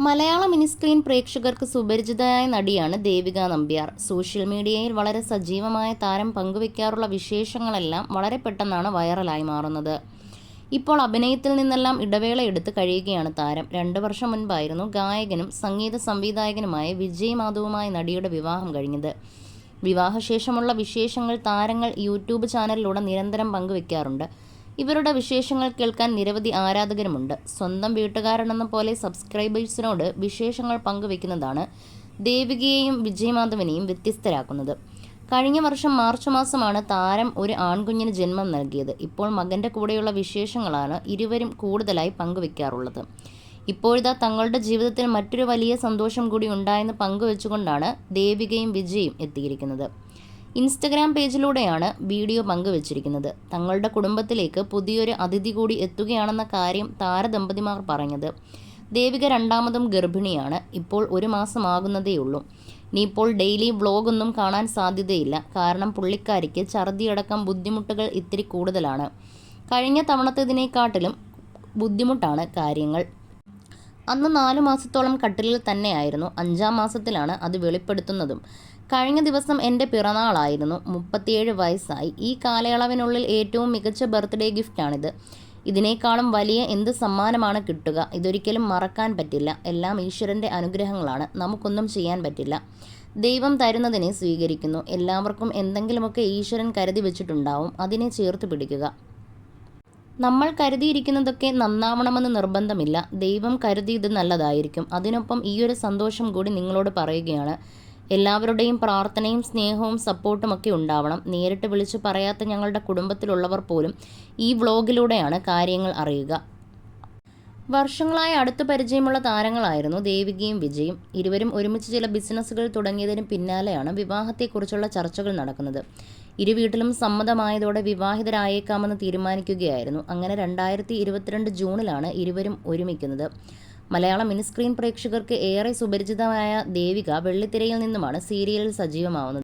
മലയാള mini screen പ്രേക്ഷകർക്ക് സുപരിചിതയായ നടിയാണ് Devika Nambiar. Social മീഡിയയിൽ വളരെ സജീവമായ താരം പങ്കുവയ്ക്കാറുള്ള വിശേഷങ്ങളെല്ലാം വളരെ പെട്ടെന്നാണ് വൈറലായി മാറുന്നത്. ഇപ്പോൾ അഭിനയത്തിൽ നിന്നെല്ലാം ഇടവേള എടുത്ത് കഴിയുകയാണ് താരം. രണ്ട് വർഷം മുൻപായിരുന്നു ഗായകനും സംഗീത സംവിധായകനുമായ വിജയ് മാധവുമായ നടിയുടെ വിവാഹം കഴിഞ്ഞത്. വിവാഹശേഷമുള്ള വിശേഷങ്ങൾ താരങ്ങൾ യൂട്യൂബ് ചാനലിലൂടെ നിരന്തരം പങ്കുവയ്ക്കാറുണ്ട് ഇവരുടെ വിശേഷങ്ങൾ കേൾക്കാൻ നിരവധി ആരാധകരുമുണ്ട്. സ്വന്തം വീട്ടുകാരനെന്ന പോലെ സബ്സ്ക്രൈബേഴ്സിനോട് വിശേഷങ്ങൾ പങ്കുവെക്കുന്നതാണ് ദേവികയെയും വിജയമാധവനെയും വ്യത്യസ്തരാക്കുന്നത്. കഴിഞ്ഞ വർഷം മാർച്ച് മാസമാണ് താരം ഒരു ആൺകുഞ്ഞിന് ജന്മം നൽകിയത്. ഇപ്പോൾ മകന്റെ കൂടെയുള്ള വിശേഷങ്ങളാണ് ഇരുവരും കൂടുതലായി പങ്കുവെക്കാറുള്ളത് ഇപ്പോഴിതാ തങ്ങളുടെ ജീവിതത്തിൽ മറ്റൊരു വലിയ സന്തോഷം കൂടി ഉണ്ടായെന്ന് പങ്കുവെച്ചുകൊണ്ടാണ് ദേവികയും വിജയും എത്തിയിരിക്കുന്നത്. ഇൻസ്റ്റഗ്രാം പേജിലൂടെയാണ് വീഡിയോ പങ്കുവച്ചിരിക്കുന്നത്. തങ്ങളുടെ കുടുംബത്തിലേക്ക് പുതിയൊരു അതിഥി കൂടി എത്തുകയാണെന്ന കാര്യം താരദമ്പതിമാർ പറഞ്ഞത്. ദേവിക രണ്ടാമതും ഗർഭിണിയാണ്. ഇപ്പോൾ ഒരു മാസമാകുന്നതേയുള്ളൂ. ഇനിയിപ്പോൾ ഡെയിലി വ്ളോഗൊന്നും കാണാൻ സാധ്യതയില്ല. കാരണം പുള്ളിക്കാരിക്ക് ഛർദിയടക്കം ബുദ്ധിമുട്ടുകൾ ഇത്തിരി കൂടുതലാണ്. കഴിഞ്ഞ തവണത്തേതിനേക്കാട്ടിലും ബുദ്ധിമുട്ടാണ് കാര്യങ്ങൾ. അന്ന് നാലു മാസത്തോളം കട്ടിലിൽ തന്നെയായിരുന്നു. അഞ്ചാം മാസത്തിലാണ് അത് വെളിപ്പെടുത്തുന്നതും. കഴിഞ്ഞ ദിവസം എന്റെ പിറന്നാളായിരുന്നു. മുപ്പത്തിയേഴ് വയസ്സായി. ഈ കാലയളവിനുള്ളിൽ ഏറ്റവും മികച്ച ബർത്ത്ഡേ ഗിഫ്റ്റാണിത്. ഇതിനേക്കാളും വലിയ എന്ത് സമ്മാനമാണ് കിട്ടുക? ഇതൊരിക്കലും മറക്കാൻ പറ്റില്ല. എല്ലാം ഈശ്വരന്റെ അനുഗ്രഹങ്ങളാണ്. നമുക്കൊന്നും ചെയ്യാൻ പറ്റില്ല. ദൈവം തരുന്നതിനെ സ്വീകരിക്കുന്നു. എല്ലാവർക്കും എന്തെങ്കിലുമൊക്കെ ഈശ്വരൻ കരുതി വെച്ചിട്ടുണ്ടാവും. അതിനെ ചേർത്ത് പിടിക്കുക. നമ്മൾ കരുതിയിരിക്കുന്നതൊക്കെ നന്നാവണമെന്ന് നിർബന്ധമില്ല. ദൈവം കരുതിയത് നല്ലതായിരിക്കും. അതിനൊപ്പം ഈ ഒരു സന്തോഷം കൂടി നിങ്ങളോട് പറയുകയാണ്. എല്ലാവരുടെയും പ്രാർത്ഥനയും സ്നേഹവും സപ്പോർട്ടും ഒക്കെ ഉണ്ടാവണം. നേരിട്ട് വിളിച്ചു പറയാത്ത ഞങ്ങളുടെ കുടുംബത്തിലുള്ളവർ പോലും ഈ വ്ളോഗിലൂടെയാണ് കാര്യങ്ങൾ അറിയുക. വർഷങ്ങളായി അടുത്ത പരിചയമുള്ള താരങ്ങളായിരുന്നു ദേവികയും വിജയും. ഇരുവരും ഒരുമിച്ച് ചില ബിസിനസ്സുകൾ തുടങ്ങിയതിന് പിന്നാലെയാണ് വിവാഹത്തെക്കുറിച്ചുള്ള ചർച്ചകൾ നടക്കുന്നത്. ഇരു വീട്ടിലും സമ്മതമായതോടെ വിവാഹിതരായേക്കാമെന്ന് തീരുമാനിക്കുകയായിരുന്നു. അങ്ങനെ രണ്ടായിരത്തി ഇരുപത്തിരണ്ട് ജൂണിലാണ് ഇരുവരും ഒരുമിക്കുന്നത്. മലയാള മിനിസ്ക്രീൻ പ്രേക്ഷകർക്ക് ഏറെ സുപരിചിതമായ ദേവിക വെള്ളിത്തിരയിൽ നിന്നുമാണ് സീരിയലിൽ സജീവമാവുന്നത്.